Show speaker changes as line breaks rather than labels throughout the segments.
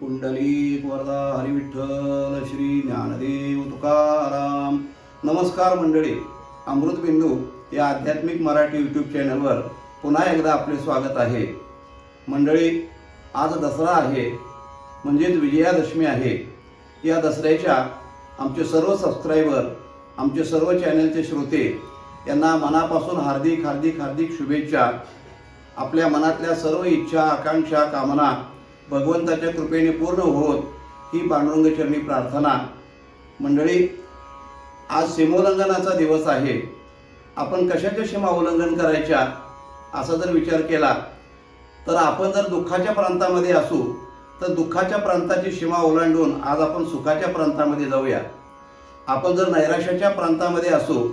कुंडली वरदा हरिविठ्ठल श्री ज्ञानदेव तुकाराम. नमस्कार मंडळी. अमृतबिंदू या आध्यात्मिक मराठी यूट्यूब चॅनलवर पुन्हा एकदा आपले स्वागत आहे. मंडळी आज दसरा आहे म्हणजेच विजयादशमी आहे. या दसऱ्याच्या आमचे सर्व सबस्क्रायबर आमचे सर्व चॅनलचे श्रोते यांना मनापासून हार्दिक हार्दिक हार्दिक शुभेच्छा. आपल्या मनातल्या सर्व इच्छा आकांक्षा कामना भगवंताच्या कृपेने पूर्ण होत ही पांडुरंगचरणी प्रार्थना. मंडळी आज सीमोल्लंघनाचा दिवस आहे. आपण कशाच्या सीमा उल्लंघन करायच्या असा जर विचार केला तर आपण जर दुःखाच्या प्रांतामध्ये असू तर दुःखाच्या प्रांताची सीमा ओलांडून आज आपण सुखाच्या प्रांतामध्ये जाऊया. आपण जर नैराश्याच्या प्रांतामध्ये असू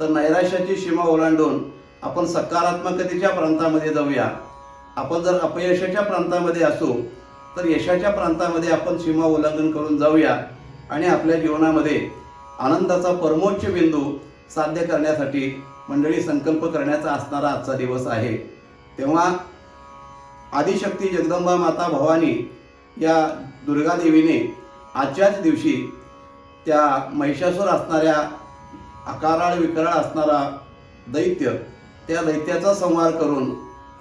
तर नैराश्याची सीमा ओलांडून आपण सकारात्मकतेच्या प्रांतामध्ये जाऊया. आपण जर अपयशाच्या प्रांतामध्ये असू तर यशाच्या प्रांतामध्ये आपण सीमा उल्लंघन करून जाऊया आणि आपल्या जीवनामध्ये आनंदाचा परमोच्च बिंदू साध्य करण्यासाठी मंडळी संकल्प करण्याचा असणारा आजचा दिवस आहे. तेव्हा आदिशक्ती जगदंबा माता भवानी या दुर्गादेवीने आजच्याच दिवशी त्या महिषासूर असणाऱ्या अकाराळ विकराळ असणारा दैत्य त्या दैत्याचा संहार करून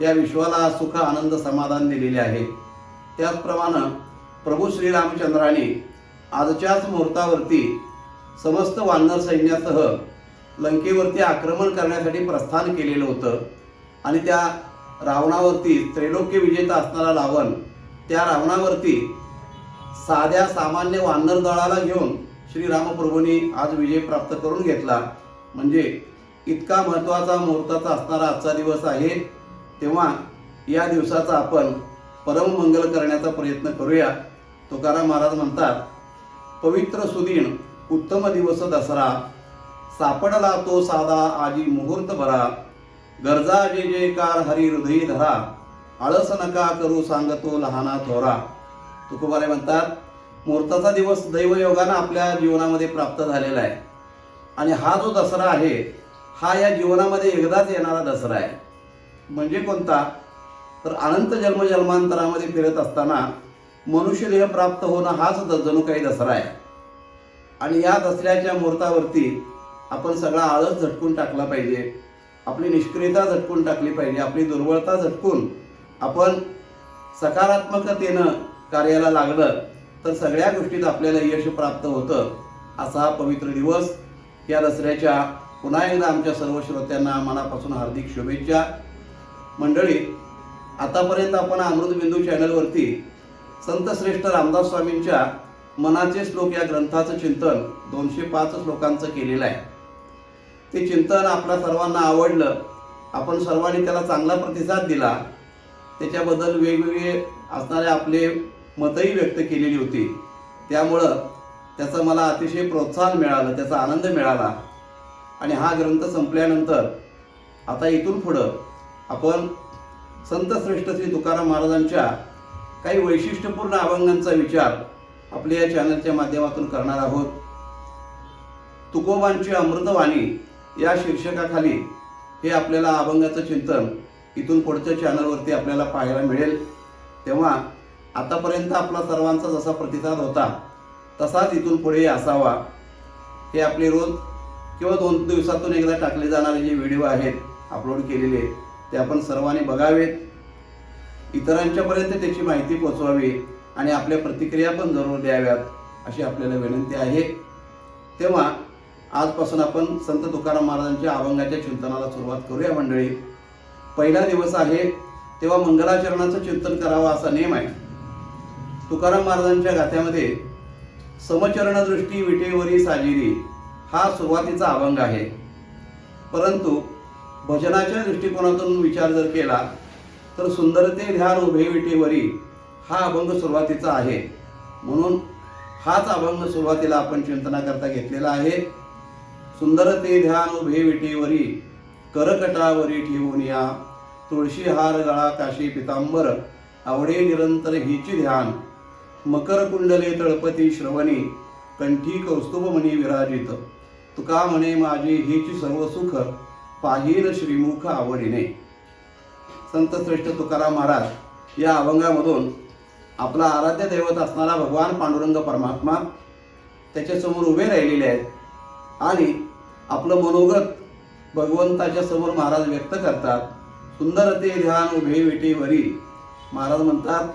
या विश्वाला सुख आनंद समाधान दिलेले आहे. त्याचप्रमाणे प्रभू श्रीरामचंद्राने आजच्याच मुहूर्तावरती समस्त वानर सैन्यासह लंकेवरती आक्रमण करण्यासाठी प्रस्थान केलेलं होतं आणि त्या रावणावरती त्रैलोक्य विजेता असणारा रावण त्या रावणावरती साध्या सामान्य वानर दळाला घेऊन श्रीरामप्रभूंनी आज विजय प्राप्त करून घेतला. म्हणजे इतका महत्त्वाचा मुहूर्ताचा असणारा आजचा दिवस आहे. तेव्हा या दिवसाचा आपण परममंगल करण्याचा प्रयत्न करूया. तुकाराम महाराज म्हणतात पवित्र सुदिन उत्तम दिवस दसरा. सापडला तो साधा आजी मुहूर्त भरा. गरजा जे जयकार हरी हृदयी धरा. आळस नका करू सांगतो लहाना थोरा. तुकोबारे म्हणतात मुहूर्ताचा दिवस दैवयोगानं आपल्या जीवनामध्ये प्राप्त झालेला आहे. आणि हा जो दसरा आहे हा या जीवनामध्ये एकदाच येणारा दसरा आहे. म्हणजे कोणता? तर अनंत जन्मजन्मांतरामध्ये फिरत असताना मनुष्यदेह प्राप्त होणं हाच जणू काही दसरा आहे. आणि या दसऱ्याच्या मुहूर्तावरती आपण सगळा आळस झटकून टाकला पाहिजे आपली निष्क्रियता झटकून टाकली पाहिजे आपली दुर्बलता झटकून आपण सकारात्मकतेनं कार्याला लागलं तर सगळ्या गोष्टीत आपल्याला यश प्राप्त होतं असा हा पवित्र दिवस या दसऱ्याच्या पुन्हा एकदा आमच्या सर्व श्रोत्यांना मनापासून हार्दिक शुभेच्छा. मंडळी आतापर्यंत आपण अमृतबिंदू चॅनलवरती संत श्रेष्ठ रामदास स्वामींच्या मनाचे श्लोक या ग्रंथाचं चिंतन दोनशे पाच श्लोकांचं केलेलं आहे. ते चिंतन आपल्या सर्वांना आवडलं. आपण सर्वांनी त्याला चांगला प्रतिसाद दिला. त्याच्याबद्दल वेगवेगळे असणारे आपले मतही व्यक्त केलेली होती. त्यामुळं त्याचं मला अतिशय प्रोत्साहन मिळालं त्याचा आनंद मिळाला. आणि हा ग्रंथ संपल्यानंतर आता इथून पुढं आपण संत श्रेष्ठ श्री तुकाराम महाराजांच्या काही वैशिष्ट्यपूर्ण अभंगांचा विचार आपल्या या चॅनलच्या माध्यमातून करणार आहोत. तुकोबांची अमृतवाणी या शीर्षकाखाली हे आपल्याला अभंगाचं चिंतन इथून पुढच्या चॅनलवरती आपल्याला पाहायला मिळेल. तेव्हा आतापर्यंत आपला सर्वांचा जसा प्रतिसाद होता तसाच इथून पुढे असावा. हे आपले रोज किंवा दोन दिवसातून एकदा टाकले जाणारे जे व्हिडिओ आहेत अपलोड केलेले ते आपण सर्वांनी बघावेत. इतरांच्यापर्यंत त्याची माहिती पोचवावी आणि आपल्या प्रतिक्रिया पण जरूर द्याव्यात अशी आपल्याला विनंती आहे. तेव्हा आजपासून आपण संत तुकाराम महाराजांच्या अभंगाच्या चिंतनाला सुरुवात करूया मंडळी. पहिला दिवस आहे तेव्हा मंगलाचरणाचं चिंतन करावं असा नियम आहे. तुकाराम महाराजांच्या गाथ्यामध्ये समचरणदृष्टी विटेवरी साजिरी हा सुरुवातीचा अभंग आहे. परंतु भजनाच्या दृष्टिकोनातून विचार जर केला तर सुंदरते ध्यान उभे विटेवरी हा अभंग सुरुवातीचा आहे. म्हणून हाच अभंग सुरुवातीला आपण चिंतनाकरता घेतलेला आहे. सुंदरते ध्यान उभे विटेवरी करकटावरी ठेवून या. तुळशी हार गळा काशी पितांबर आवडे निरंतर हिची ध्यान. मकर कुंडले तळपती श्रवणी कंठी कौस्तुभमणी विराजित. तुका म्हणे माझी हिची सर्व सुख. पाहिल श्रीमुख आवडीने. संत श्रेष्ठ तुकाराम महाराज या अभंगामधून आपला आराध्य दैवत असणारा भगवान पांडुरंग परमात्मा त्याच्यासमोर उभे राहिलेले आहेत आणि आपलं मनोगत भगवंताच्या समोर महाराज व्यक्त करतात. सुंदर ते ध्यान उभे विटेवरी महाराज म्हणतात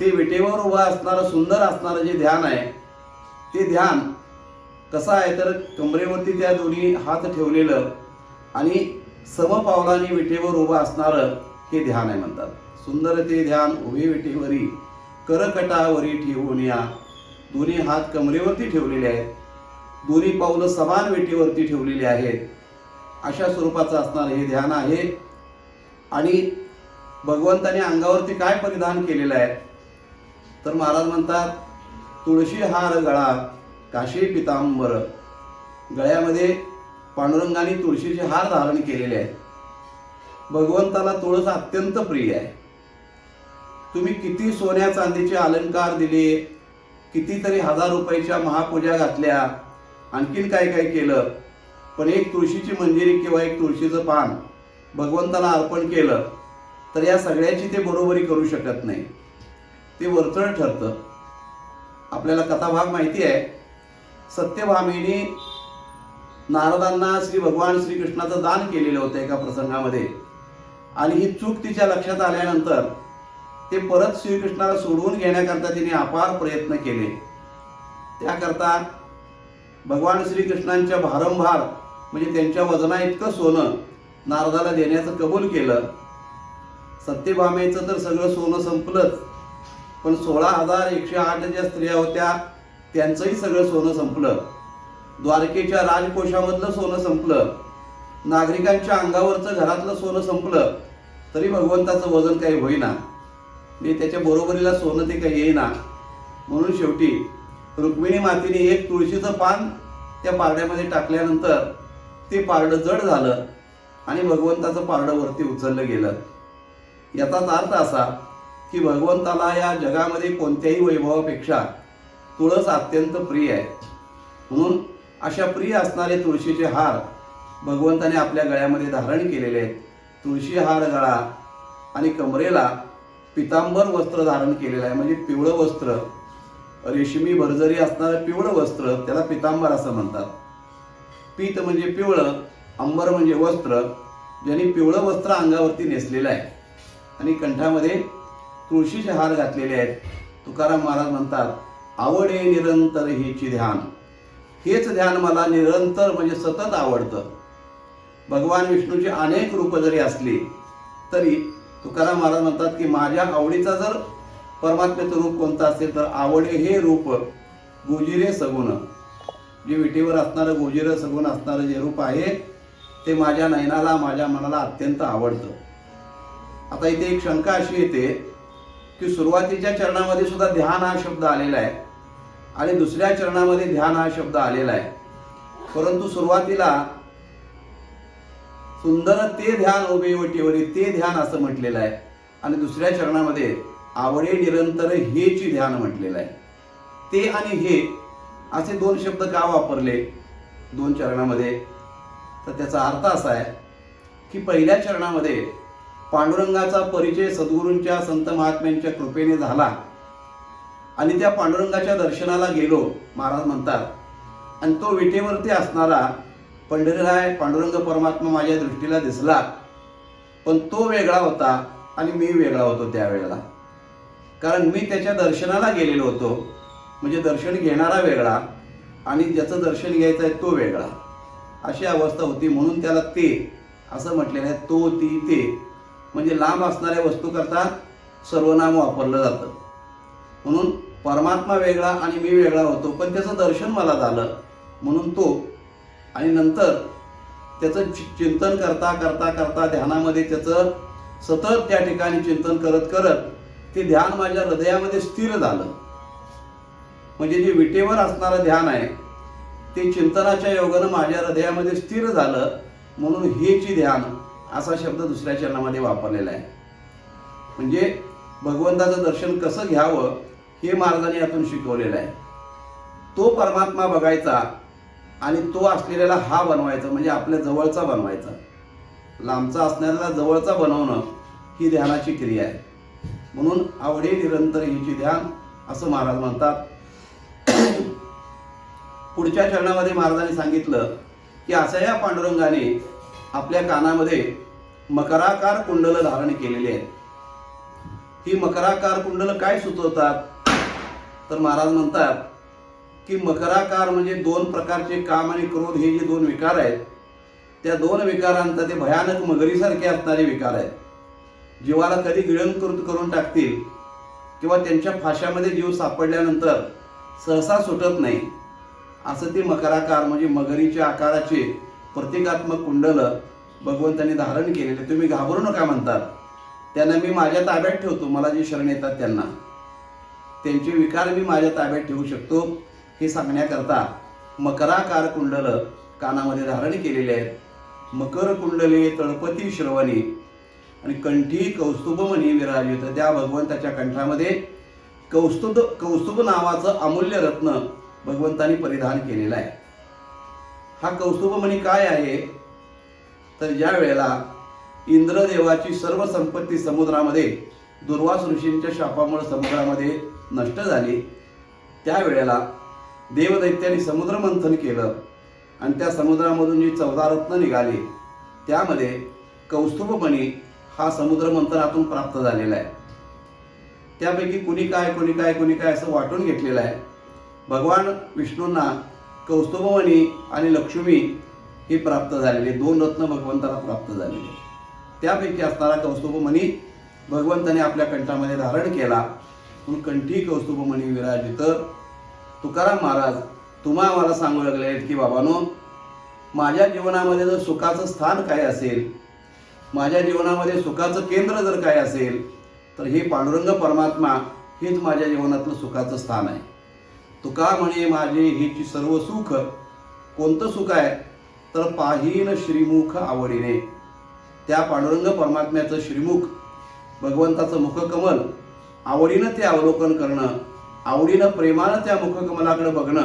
ते विटेवर उभा असणारं सुंदर असणारं जे ध्यान आहे ते ध्यान कसं आहे तर कमरेवरती त्या दोन्ही हात ठेवलेलं आणि समपावलाने विटेवर उभं असणारं हे ध्यान आहे म्हणतात. सुंदर ते ध्यान उभे विटेवरी करकटावरी ठेवून या. दोन्ही हात कमरेवरती ठेवलेले आहेत. दोन्ही पावलं समान विटेवरती ठेवलेली आहेत. अशा स्वरूपाचं असणारं हे ध्यान आहे. आणि भगवंताने अंगावरती काय परिधान केलेलं आहे? तर महाराज म्हणतात तुळशी हार गळा काशी पितांबर. गळ्यामध्ये पांडुरंगाने तुळशीचे हार धारण केलेले आहेत. भगवंताला तुळस अत्यंत प्रिय आहे. तुम्ही किती सोन्या चांदीचे अलंकार दिले कितीतरी हजार रुपयाच्या महापूजा घातल्या आणखीन काय काय केलं? पण एक तुळशीची मंजिरी किंवा एक तुळशीचं पान भगवंताला अर्पण केलं तर या सगळ्याची ते बरोबरी करू शकत नाही. ते वरचढ ठरतं. आपल्याला कथाभाग माहिती आहे. सत्यभामीने नारदांना श्री भगवान श्रीकृष्णाचं दान केलेलं होतं एका प्रसंगामध्ये. आणि ही चूक तिच्या लक्षात आल्यानंतर ते परत श्रीकृष्णाला सोडवून घेण्याकरता तिने अपार प्रयत्न केले. त्याकरता भगवान श्रीकृष्णांच्या भारंभार म्हणजे त्यांच्या वजना इतकं सोनं नारदाला देण्याचं कबूल केलं. सत्यभामेचं तर सगळं सोनं संपलंच. पण सोळा हजार एकशे आठ ज्या स्त्रिया होत्या त्यांचंही सगळं सोनं संपलं. द्वारकेच्या राजकोषामधलं सोनं संपलं. नागरिकांच्या अंगावरचं घरातलं सोनं संपलं. तरी भगवंताचं वजन काही होईना. मी त्याच्या बरोबरीला सोनं ते काही येईना. म्हणून शेवटी रुक्मिणी मातीने एक तुळशीचं पान त्या पारड्यामध्ये टाकल्यानंतर ते पारडं जड झालं आणि भगवंताचं पारडं वरती उचललं गेलं. याचाच अर्थ असा की भगवंताला या जगामध्ये कोणत्याही वैभवापेक्षा तुळस अत्यंत प्रिय आहे. म्हणून अशा प्रिय असणारे तुळशीचे हार भगवंताने आपल्या गळ्यामध्ये धारण केलेले आहेत. तुळशी हार गळा आणि कमरेला पितांबर वस्त्र धारण केलेलं आहे. म्हणजे पिवळं वस्त्र रेशमी भरजरी असणारं पिवळं वस्त्र त्याला पितांबर असं म्हणतात. पीत म्हणजे पिवळं अंबर म्हणजे वस्त्र ज्यांनी पिवळं वस्त्र अंगावरती नेसलेलं आहे. आणि कंठामध्ये तुळशीचे हार घातलेले आहेत. तुकाराम महाराज म्हणतात आवडे निरंतर हिची ध्यान. हेच ध्यान मला निरंतर म्हणजे सतत आवडतं. भगवान विष्णूची अनेक रूप जरी असली तरी तुकाराम महाराज म्हणतात की माझ्या आवडीचा जर परमात्म्याचं रूप कोणतं असेल तर आवडे हे रूप गोजिरे सगुण. जे विटेवर असणारं गोजिर सगुण असणारं जे रूप आहे ते माझ्या नयनाला माझ्या मनाला अत्यंत आवडतं. आता इथे एक शंका अशी येते की सुरुवातीच्या चरणामध्ये सुद्धा ध्यान हा शब्द आलेला आहे. आणि दुसऱ्या चरणामध्ये ध्यान हा शब्द आलेला आहे. परंतु सुरुवातीला सुंदर ते ध्यान उभे वटीवरी ते ध्यान असं म्हटलेलं आहे. आणि दुसऱ्या चरणामध्ये आवडे निरंतर हेची ध्यान म्हटलेलं आहे. ते आणि हे असे दोन शब्द का वापरले? दोन चरणामध्ये. तर त्याचा अर्थ असा आहे की पहिल्या चरणामध्ये पांडुरंगाचा परिचय सद्गुरूंच्या संत महात्म्यांच्या कृपेने झाला. आणि त्या पांडुरंगाच्या दर्शनाला गेलो महाराज म्हणतात. आणि तो विटेवरती असणारा पंढरीराय पांडुरंग परमात्मा माझ्या दृष्टीला दिसला. पण तो वेगळा होता आणि मी वेगळा होतो त्यावेळेला. कारण मी त्याच्या दर्शनाला गेलेलो होतो. म्हणजे दर्शन घेणारा वेगळा आणि ज्याचं दर्शन घ्यायचं आहे तो वेगळा. अशी अवस्था होती म्हणून त्याला ते असं म्हटलेलं आहे तो ती ते. म्हणजे लांब असणाऱ्या वस्तूकरता सर्वनाम वापरलं जातं. म्हणून परमात्मा वेगळा आणि मी वेगळा होतो. पण त्याचं दर्शन मला झालं. म्हणून तो आणि नंतर त्याचं चि- चिंतन करता करता करता ध्यानामध्ये त्याचं सतत त्या ठिकाणी चिंतन करत करत ते ध्यान माझ्या हृदयामध्ये स्थिर झालं. म्हणजे जे विटेवर असणारं ध्यान आहे ते चिंतनाच्या योगानं माझ्या हृदयामध्ये स्थिर झालं. म्हणून हेची ध्यान असा शब्द दुसऱ्या चरणामध्ये वापरलेला आहे. म्हणजे भगवंताचं दर्शन कसं घ्यावं हे महाराजांनी यातून शिकवलेलं आहे. तो परमात्मा बघायचा आणि तो असलेल्याला हा बनवायचा म्हणजे आपल्या जवळचा बनवायचा. लांबचा असणाऱ्याला जवळचा बनवणं ही ध्यानाची क्रिया आहे. म्हणून आवडे निरंतर हिची ध्यान असं महाराज म्हणतात. पुढच्या चरणामध्ये महाराजांनी सांगितलं की असं या पांडुरंगाने आपल्या कानामध्ये मकराकार कुंडलं धारण केलेली आहेत. ही मकराकार कुंडलं काय सुचवतात? तर महाराज म्हणतात की मकराकार म्हणजे दोन प्रकारचे काम आणि क्रोध हे जे दोन विकार आहेत त्या दोन विकारांचा ते भयानक मगरीसारखे असणारे विकार आहेत. जीवाला कधी गिळंकृत करून टाकतील किंवा त्यांच्या फाशामध्ये जीव सापडल्यानंतर सहसा सुटत नाही असं ते मकराकार म्हणजे मगरीच्या आकाराचे प्रतिकात्मक कुंडल भगवंतांनी धारण केलेले. तुम्ही घाबरू नका म्हणतात. त्यांना मी माझ्या ताब्यात ठेवतो. मला जे शरण येतात त्यांना. त्यांचे विकार मी माझ्या ताब्यात ठेवू शकतो हे सांगण्याकरता मकराकार कुंडल कानामध्ये धारण केलेले आहेत. मकर कुंडले तळपती श्रवणे आणि कंठी कौस्तुभमणी विराजित. त्या भगवंताच्या कंठामध्ये कौस्तुभ कौस्तुभ नावाचं अमूल्य रत्न भगवंतानी परिधान केलेलं आहे. हा कौस्तुभमणी काय आहे? तर ज्या वेळेला इंद्रदेवाची सर्व संपत्ती समुद्रामध्ये दुर्वास ऋषींच्या शापामुळे समुद्रामध्ये नष्ट झाली. त्यावेळेला देवदैत्याने समुद्रमंथन केलं आणि त्या समुद्रामधून जी चौदा रत्न निघाली त्यामध्ये कौस्तुभमणी हा समुद्रमंथनातून प्राप्त झालेला आहे. त्यापैकी कुणी काय कुणी काय कुणी काय असं वाटून घेतलेलं आहे. भगवान विष्णूंना कौस्तुभमणी आणि लक्ष्मी ही प्राप्त झालेली दोन रत्न भगवंताला प्राप्त झालेले. त्यापैकी असणारा कौस्तुभमणी भगवंताने आपल्या कंठामध्ये धारण केला. म्हणून कंठी कौस्तुभमणी विराजित तुकाराम महाराज तुम्हा मला सांगू लागले आहेत की बाबानो माझ्या जीवनामध्ये जर सुखाचं स्थान काय असेल माझ्या जीवनामध्ये सुखाचं केंद्र जर काय असेल तर हे पांडुरंग परमात्मा हेच माझ्या जीवनातलं सुखाचं स्थान आहे. तुका म्हणे माझे हेची सर्व सुख कोणतं सुख आहे? तर पाहीन श्रीमुख आवडीने. त्या पांडुरंग परमात्म्याचं श्रीमुख भगवंताचं मुखकमल आवडीनं ते अवलोकन करणं आवडीनं प्रेमानं त्या मुखकमलाकडे बघणं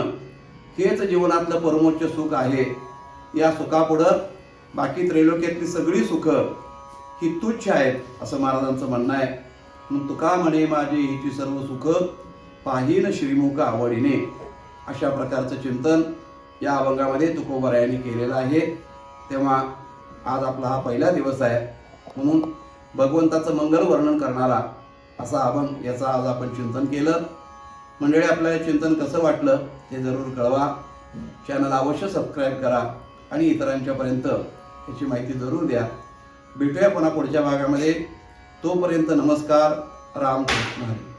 हेच जीवनातलं परमोच्च सुख आहे. या सुखापुढं बाकी त्रैलोक्यातली सगळी सुख ही तुच्छ आहेत असं महाराजांचं म्हणणं आहे. म्हणून तुका म्हणे माझी हिची सर्व सुख पाहीन श्रीमुख आवडीने. अशा प्रकारचं चिंतन या अभंगामध्ये तुकोबरायांनी केलेलं आहे. तेव्हा आज आपला हा पहिला दिवस आहे. म्हणून भगवंताचं मंगल वर्णन करणारा असा आपण याचा आज आपण चिंतन केलं. मंडळी आपल्याला चिंतन कसं वाटलं ते जरूर कळवा. चॅनल अवश्य सबस्क्राईब करा आणि इतरांच्यापर्यंत याची माहिती जरूर द्या. भेटूया पुन्हा पुढच्या भागामध्ये. तोपर्यंत नमस्कार. रामकृष्ण हरी.